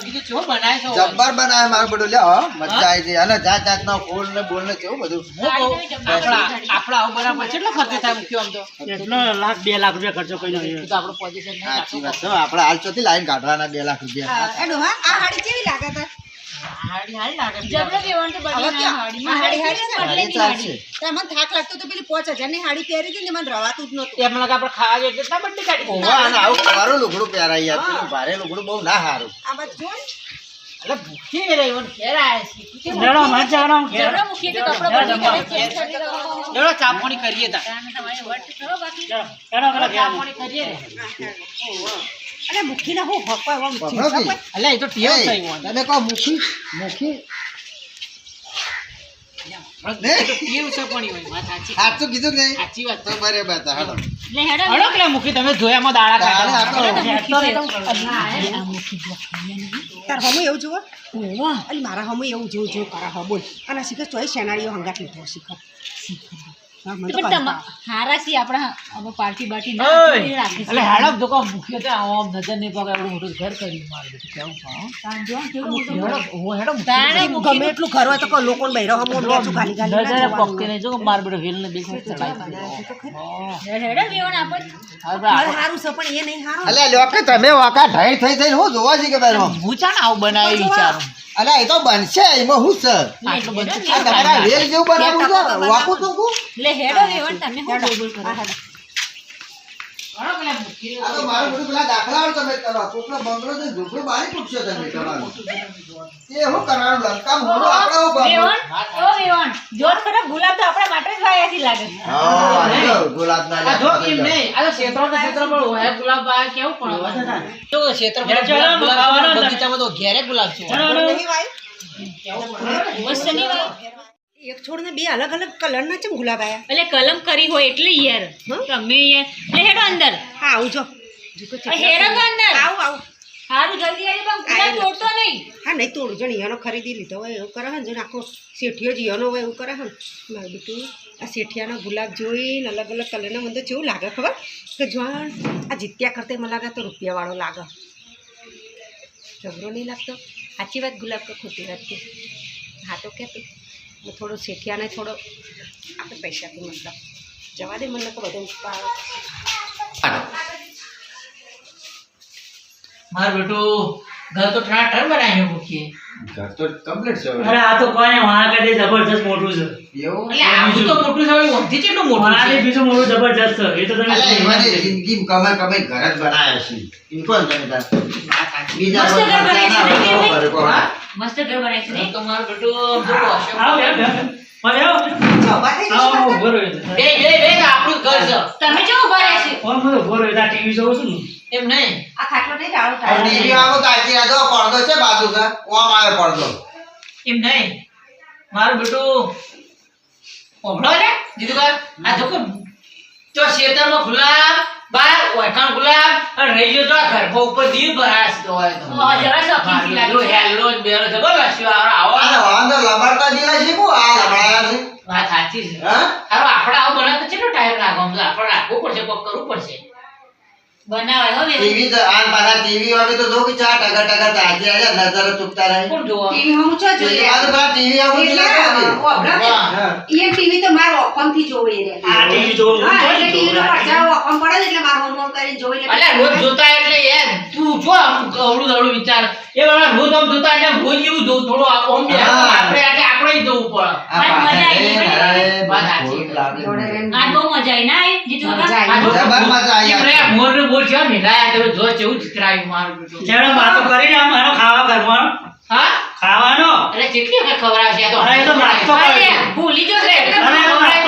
બગીચો કેવો બનાય છે જબ્બર બનાવે મારું બધું લ્યો મજા આવી જાય. અને જાત જાતનો ફૂલ ને બોલ ને કેવું બધું. હું કહું, આપણા આપણા આવું બનાવવા કેટલો ખર્ચો થાય મૂક્યો આમ તો? એટલો લાખ બે લાખ રૂપિયા ખર્ચો કોઈ એ તો આપણો પોઝિશન સાચી વાત છે. આપણે હાલ ચોથી લાઈન કાઢવાના બે લાખ રૂપિયા. એ ડોહા, આ હાડી કેવી લાગે થાક લાગતો તો પેલી પાંચ હજારની હાડી પહેરી હતી ને મને રવાતું જ નહોતું. એમ લાગે આપણે ખાવા જઈએ કાઢી આવું લુગડું પહેરાય યાર. ભારે લુગડું બહુ ના સારું. આ બાજુ જો એટલે ભૂખી રહી ઘેર છે કે કપડો કરીએ તા થયો મુખી ને અરે હું હકવા એવા મુખી કી? એ તો ટીયો થઈ હોય તમે કહો મુખી મુખી. મારા હમ એવું જોવું જોવું કરા હો બોલ. અને શીખર ચોઈ શેનાળીઓ હંગાત લીધો શીખર. હા, હારા છીએ આપણે. હવે પાર્ટી બાર્ટી ના ઓય, આપી રાખીશું. એટલે હેડો તો કહો મૂક્યો તો આમ નજર નહીં પગે એવડું મોટું ઘર કર્યું મારું કેવું કહો તાન જો કેવું મોટું હેડો હું હેડો તાણે ગમે એટલું ઘર હોય તો કોઈ લોકોને બૈરો હમું નેચું ખાલી ખાલી ના પકતી નહીં જો માર બેટો વેલ ને બેસ ચડાઈ હેડો વેવણ આપો હારું છે પણ એ નહીં હારું. અલ્યા લ્યો તમે વાકા ઢાઈ થઈ થઈ હું જોવા છે કે બેરો હું ચાને આવું બનાવી વિચારું. અલ્યા એ તો બનશે એમાં હું છે? આટલું તમારા રેલ જેવું બનાવું છે? વાકું તો કું એટલે હેડો તમે હું બોલ? બોલ કરો પેલા મૂકી આ તો મારું બધું પેલા દાખલા વાળું તમે કરો. કોકનો બંગલો તો ઝૂંપડું બારી પૂછશો તમે તમારું. એ હું કરવાનું? લંકા મોડું આપણે હું ઓ વેવણ જો તો ગુલાબ તો આપણા માટે જ વાયા છે લાગે. હા જો ગુલાબના આ જો એમ નહીં? આ તો ક્ષેત્રો ને ક્ષેત્રો પણ હોય. ગુલાબ બહાર કેવું પણ જો ક્ષેત્ર ઘેર ગુલાબ ગુલાબ ખાવાનો ને. બગીચામાં તો ઘેરે ગુલાબ છે. હેડો, હેડો. નહીં વાય? મસ્ત નહીં વાય એક છોડ ને બે અલગ અલગ કલર ના ચમ ગુલાબ આયા એટલે કલમ કરી હોય એટલે યાર તમે યાર એટલે હેડો અંદર. હા આવજો હેડો તો અંદર. આવ આવ. હારું જલ્દી આવી પણ ગુલાબ તોડતો નહીં. હા નહીં તોડું. ખરીદી લીધો હોય એવું કરે ને આખો શેઠિયો જ હોય એવું કરે ને મારું બેટું આ શેઠિયાનો ગુલાબ જોઈને અલગ અલગ કલરના મને તો કેવું લાગે ખબર? કે જોણ આ જીત્યા કરતે મને લાગે તો રૂપિયાવાળો લાગે. ઝઘડો નહીં લાગતો. સાચી વાત ગુલાબ કે ખોટી વાત કે હા તો કે તું હું થોડો શેઠિયાને થોડો આપણે પૈસાથી મતલબ જવા દે મને તો બધું ઉપાડ. મારું બેટું ઘર તો ઠાઠર બનાવીને મૂકીએ ઘર તો કમ્પ્લીટ છે અરે આ તો કોઈ વાહ વાણા જબરજસ્ત મોટું છે. એવું? એટલે તો મોટું છે હવે ઓમથી કેટલું મોટું છે? બીજું મોટું જબરજસ્ત છે. એ તો તમે જિંદગી કમાઈ કમાઈ ઘર જ બનાવ્યા છે. કોણ તમે તાર? બીજા મસ્ત ઘર ખર્ચા ના તો મારું પોશે. આવો, બેહો, બેહો. મને આવો. આવો, આવો, ઊભો રહ્યો છે. બે બે બે આપણું ઘર છે તમે જો ઊભા રહ્યા છે ઓમ મને ઊભો રહ્યો છે. ટીવી જોઉં છું ને. એમ નહીં આ ખાટલો નહીં હવે ટીવી આવો તો આજી રાતો પડદો છે બાજુ છે ઓમ આવે પડદો એમ નહીં મારું બેટું ઓભળો ને દીધું આ જો કે તો ખેતરમાં ગુલાબ બાર ઓયકાણ ગુલાબ અને રહી ગયો તો આ ઉપર દીવ ભરાશ તો હોય તો. હા, જરા શોખીનથી લાગે મારું હેલો જ બેરો જબર લાગ્યો આવો આને આવો વાંધો લબાડતા જીલા છે હું આ લબડાયા છે. વાત સાચી છે. હા? હારો આપણે આવું બનાવતા છે કેટલો ટાઈમ લાગો? આપણે રાખવું પડશે કોક કરવું પડશે. બનાવાય હો ટીવી તો આન પાછા ટીવી વાળે તો જો કે ચા ટકા ટકા તાજી આયા નજર ચૂકતા રહી. કોણ જોવા? ટીવી હમ છો એ બાજુ પેલા ટીવી આવું જ લાગે છે. હા. એ ટીવી તો મારો ઓફમથી જોવે રે. આ ટીવી જોઉં હા એટલે ટીવી નો પડછાયો ઓફમ પડે એટલે મારો હોમવર્ક કરીને જોઈ લે રોજ જોતા એટલે યાર તું જો આમ અવળું અવળું વિચાર. એ વાળા રોજ આમ જોતા એટલે રોજ એવું જોવું થોડું ઓમ આપણે આપણે ય જોવું પડે આ બહુ મજા આવી ના જીતુ મજા આવી. તમે જો ચિતરાયું મારું ચેડો વાતો આમ એનો ખાવા હા? ખાવાનો? એટલે કેટલી વખત ખવડાવશે તો અરે, તો નાસ્તો અરે, ભૂલી જો છે અરે, નાસ્તો ખાઈ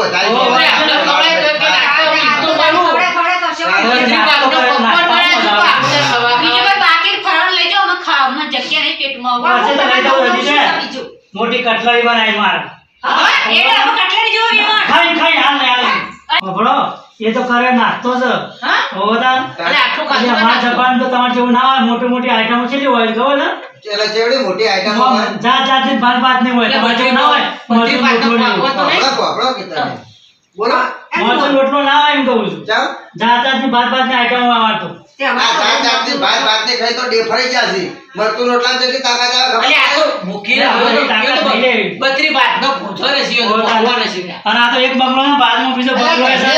વધારી ઓ, દીધું. આપણે ખવડાય તો કે નાસ્તો નાસ્તો કરું. બધી બાબતો પકવાન બનાવે છે, તો આપણે ખવા બીજું ખાવા. કોઈ બાકી ફરવાનું લઈ જાઓ અમે ખાવા અમને જગ્યા નહીં પેટમાં પાસે તો લઈ જવું નથી ને. બીજું મોટી કટલાઈ બનાવી માર. કટલેરી. ખાઈ ખાઈ હાલ ને હાલ ખબરો એ તો કરે નાસ્તો છે. તા એટલે આટલું ખાધું નાસ્તો. જપાન તો તમાર જેવું ના હોય મોટી મોટી આઈટમો કેટલી હોય ખબર ને. એટલે ચેવડી મોટી આઈટમ હોય. જાત બાર ભાતની હોય તમાર જેવું ના હોય મોટી મોટી મોટું ને. બોલો. મરચું રોટલો ના હોય એમ કહું છું. જા જાત ભાત આઈટમો જાત જાતની ભાત અલે અલે ને સીયો તો ભગવાન ને સીવ્યા. અને આ તો બંગલો ને છે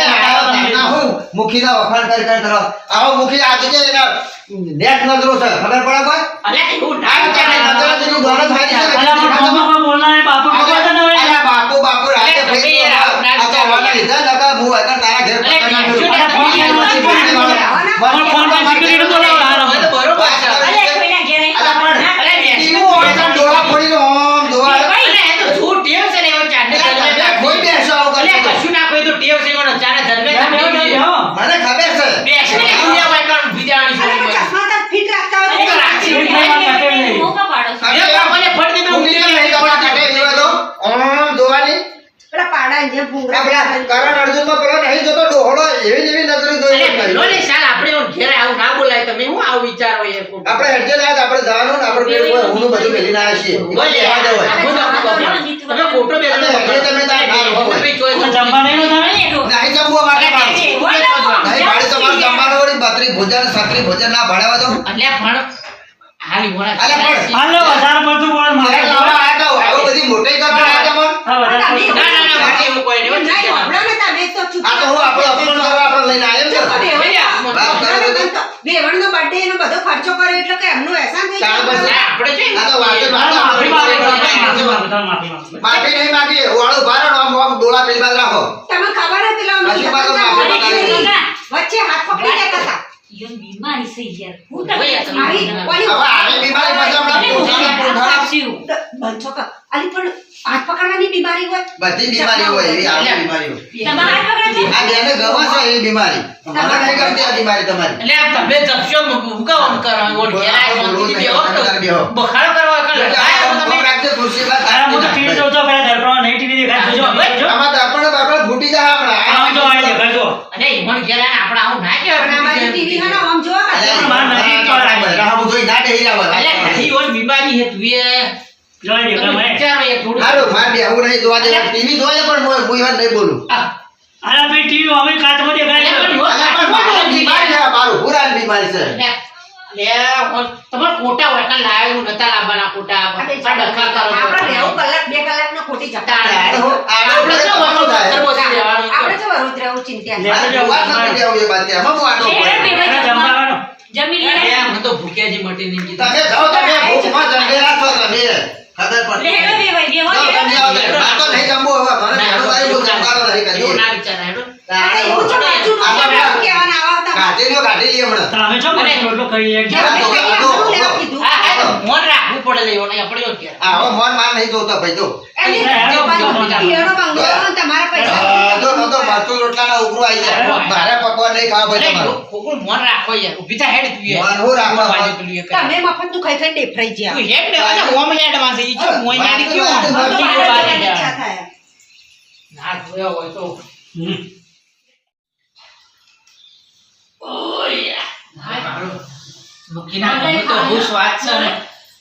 હું વખાણ કરી કરી કરો. આવો મુખી આજે જે નેટ નજરો છે ખબર પડે કોઈ? અલે એવું ના આ નજરો જેની દોડત થાય છે. અલા, પણ બોલના નહીં, બાપુ ખબર છે ને હવે? અરે બાપુ બાપુ રાતે ભાઈ આ તો વાના લીધા નકા હું આગળ તારા ઘેર પકડના ના, ફોન બીજું ના, ફોન બીજું ના. પણ ફોન પર security તો બોલાવો, હવે તો બરોબર છે. અલે કોઈના ઘેર અહીં અલા, પણ ના અલે, કરે. ટીવી હોય તો ડોળા ફોડીને ઓમ જોવા આવે. અલે, એ તો છૂટ ટેવ છે ને એવો ચાંદે અલા, જન્મે તમે તાપી. કોઈ બેસો આવું અલે, કરશો તો. કશું ના કોઈ તો ટેવ છે એનો ચાંદે જન્મે બેહો, બેહો, તાપી બેહો, ગઈ. બેહો. મને ખબર છે બેસીને કુડિયા વાય કાઢ ઊભી જવાની અરે, છે. પણ ચશ્મા તો ફિટ રાખતા હોય અરે, તો રાખી રાખી. દીધા. મોકા પાડો છો. એ તો મને ફટ દે, ઊંઘી તો નહીં તમારા કાંઠે જીવા દો. ઓમ જોવાની પેલા પાડા જે ભૂંગળા આ પેલા કરણ અર્જુનમાં પેલો નહીં જોતો ડોહળો એવી ને એવી નજરે જોઈ અલે, પેલો ને લે. શાલ આપણે એવો ઘેરે આવું ના બોલાય તમે હું આવું વિચારો એ ખોટું. આપણે હેડજે ના આપણે જવાનું ને આપણે કોઈ ઊંઘનું બધું મેલીને આવ્યા છીએ. બધું આપણે બાપા. તમે ખોટો બે તમે તાર ના. તમે તો નહીં નો? જમવું તો. નહીં ભાડે તમારે જમવાનું બત્રી ભોજન સત્રી ભોજન ના ભણાવવા દો એટલે પણ હાલી મોણા અલે, પણ. હાલો, વધારે પડતું બોલ, મારે ઘરે લાવવા આયા તો આવું બધી મોટી કરવા આયા તમને? હા, વધારે પડતું. ના ના ના બાકી એવું કોઈ નહીં નહીં, એવું હમણાં ને તમે તો ચૂપ આ તો હું આપણો અપમાન કરવા આપણે લઈને આવ્યા ચૂપ છે. બેહો. નહીં, આ વાત કરો તો તે. બેવણનો birthday એનો બધો ખર્ચો કર્યો એટલે કે એમનું એહસાન થઈ ગયું બસ. આપણે છે ને, આ તો વાત માફી માફી માફી માફી નહીં માગી વાળો ભારણ આમ આમ ડોળા પેલી બાજુ રાખો તમને ખબર હતી લો હતા, માંગી. વચ્ચે હાથ પકડી લેતા હતા ઈયોન બીમારી છે યાર. હું તો મારી હવે આવે બીમારી પછી હમણાં પોતાના પોતાના. બંધો કર. આલી પણ હાથ પકડવાની બીમારી હોય? બધી બીમારી હોય એવી આવી બીમારી હોય. તમારા હાથ પકડે આ બેને ગમે છે એવી બીમારી. મને નહીં ગમતી આ બીમારી તમારી. એટલે આમ તમે જપશો મુકાવાનું કરો? ઓળ ઘેર બેહો તો બખાડો કરવા કર એટલે લાય આ તમે ભૂખ ખુરશી પર અરે, હું તો ટીવી જોતો પેલા દર્પણમાં નહીં ટીવી દેખાય જોજો, જોજો. આમાં દર્પણ બર્પણ ફૂટી જાય હમણાં. આમ જો. આ. અને ઈમણ ઘેર આવું ના ટીવી આમ માર નથી જોઈ ના બીમારી હે તું એ જો એ દેખાય તમે મને. વિચારો એ થોડું હારું, મારે બેહવું નહીં જોવા દેવું. ટીવી જોઈએ પણ હું- હું એવા નહીં બોલું. અરે, ભાઈ ટીવી અમે કાચમાં દેખાય છે. પણ અલે, પણ મારી બીમારી છે, મારું પુરાની બીમારી છે. લે, લે, તમારે ખોટા હોય લાવ્યું નતા લાવવાના ખોટા આપણે આ ડખા કરો છો. આપણે રહેવું કલાક બે કલાકનો ખોટી જતા આપણે તો બોસી દેવાનું આપણે. તો રહેવું ચિંતા જ. બે. જમી લે. તો ભૂખ્યાજી મટી નહીં કીધું. તમે જાઓ તમે ભૂખમાં જંગેલા છો તમે ખબર હેડો બે ભાઈ, આવો તો નહીં જમવું હવે. મને જમવાનો નહીં ના હેડો. તો તો પડે નહીં, જોતો ભાઈ અને તમારા પૈસા આ જો ન તો મરચું રોટલાના ઉભરું આવી જાય. મારે પકવા નહીં ખાવા ભાઈ તમારો. ખોખું મોન રાખો યાર. ઊભી થા, હેડ તું યાર. મોન હું રાખવા બાજુ પેલું એ તમે મફત મફતનું ખાઈ ખાઈ ડેફરાઈ ગયા. તું હેડ ને, અરે, ઓમ હેડમાં છે, ઈ જો મોય યાર ક્યું? તો ના જોયો હોય તો. હમ. ઓય હું તો હું સ્વાદ છે ને.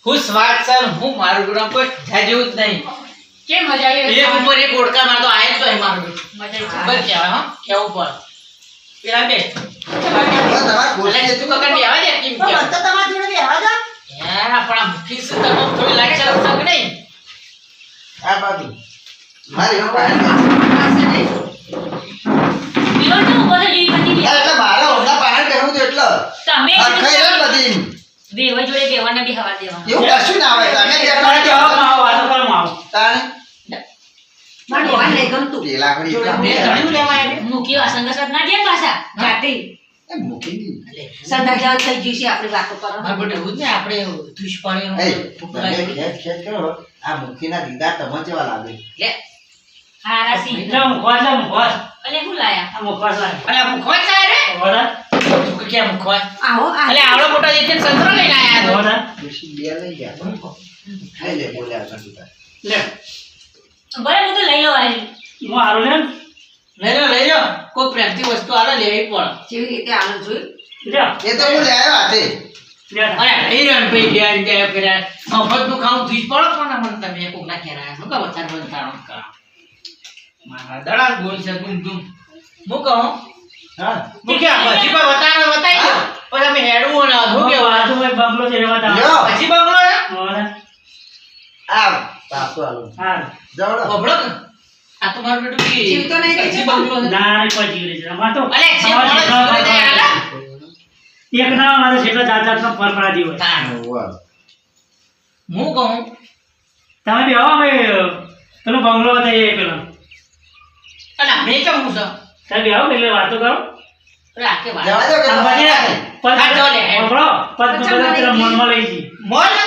હું. છે હું મારું ગુલામ કોઈ થયા જેવું જ નહીં. કેમ મજા આવી એક ઉપર એક ઓડકા માં તો આય જ તો મારું. મજા આવી. કહેવાય હો કેવું પણ પેલા બે. તમારે ખુરશી એટલે તું કકર બેહવા દે કેમ? કે તો તમાર જોડે બેહવા દો. યાર આપણા મુખી સુ તો થોડી લાગે છે સક નહીં? આ બાજુ. મારી હો પાસે નહીં. બીજો તો ઉપર જ એવી ગયા એટલે મારે હમણાં પાણી કરવું તો એટલે. તમે હરખાઈ રે બધી. બેવા જોડે બેવાને બી હવા દેવા એવું કશું ના આવે તમે બે તારે ત્રણ જવાબ આવો, વાતો પર માવ તાણે? પેલા મૂકી ના દે પાછા મૂકી સદા જેવા થઈ ગયું છે આપણી વાતો કરો મારા એવું જ ને આપણે કરો. આ મુખીના દીદાર તમને કેવા લાગે. લે. હારા સી એટલે મુખવાસ છે, મુખવાસ. અલે હું લાયા? આ મુખવાસ લાગે. અલે આ મુખવાસ રે? બરાબર? તું ક્યાં મુખવાસ? આવો અલે આવડો મોટો એક સંતરો લઈને આયા તો બરાબર? ખુરશી બે લઈ ગયા. ખાઈ લે બોલ્યા કરતું. લે, બરાબર તો લઈ હું હારું લે. લઈ લો લઈ લો કોઈ પ્રેમથી વસ્તુ આલે લેવી પડે જેવી રીતે આનંદ જોયું. લે, એ તો હું લે આવ્યો હાથે. લે. અરે લઈ રહ્યો ને ભાઈ બેન કે ફેરા મફતનું ખાવું તું પડો કોને મને તમે કોક ના આયા શું કા વધારે બંધારણ કરો મારા દડા બોલ છે ધૂમ તું હું કહું હા. હું કે પછી પણ બતાવે બતાવી દો. પછી અમે હેડવું ને શું કેવું બાજુમાં એક બંગલો છે એવા તાવ. લ્યો. પછી બંગલો ઓરે. આવ પાછો આલો. હા. જવડો. બબડો કે? આ તો મારું બેટું કે જીવતો નહીં પછી બંગલો. ના રે જીવ છે. અમારે તો અલે. એક ના અમારે જેટલો જાત જાતનો ફરફરાદી હોય. હું કહું? તમે બી આવો અમે પેલો બંગલો હતો પેલો. અને આપણે કેમ હું છે? તમે બી આવો એટલે વાતો કરો. રાખે વાત. જવા દો કે પછી તમારે. પદ- હા, ચાલે. સાંભળો, પદ મનમાં લઈ જે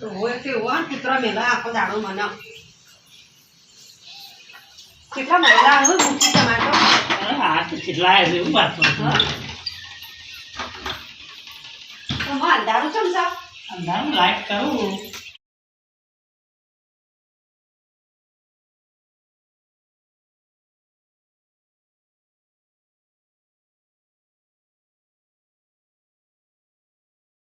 હા, તે હોવા ને કૂતરા મેલા આખો દાડો મને. કેટલા મહિલા હોય મૂકી ટમાટો આ તો કેટલા આવ્યા એવું વાત અંધારું ચમ અંધારું લાઈટ કરું.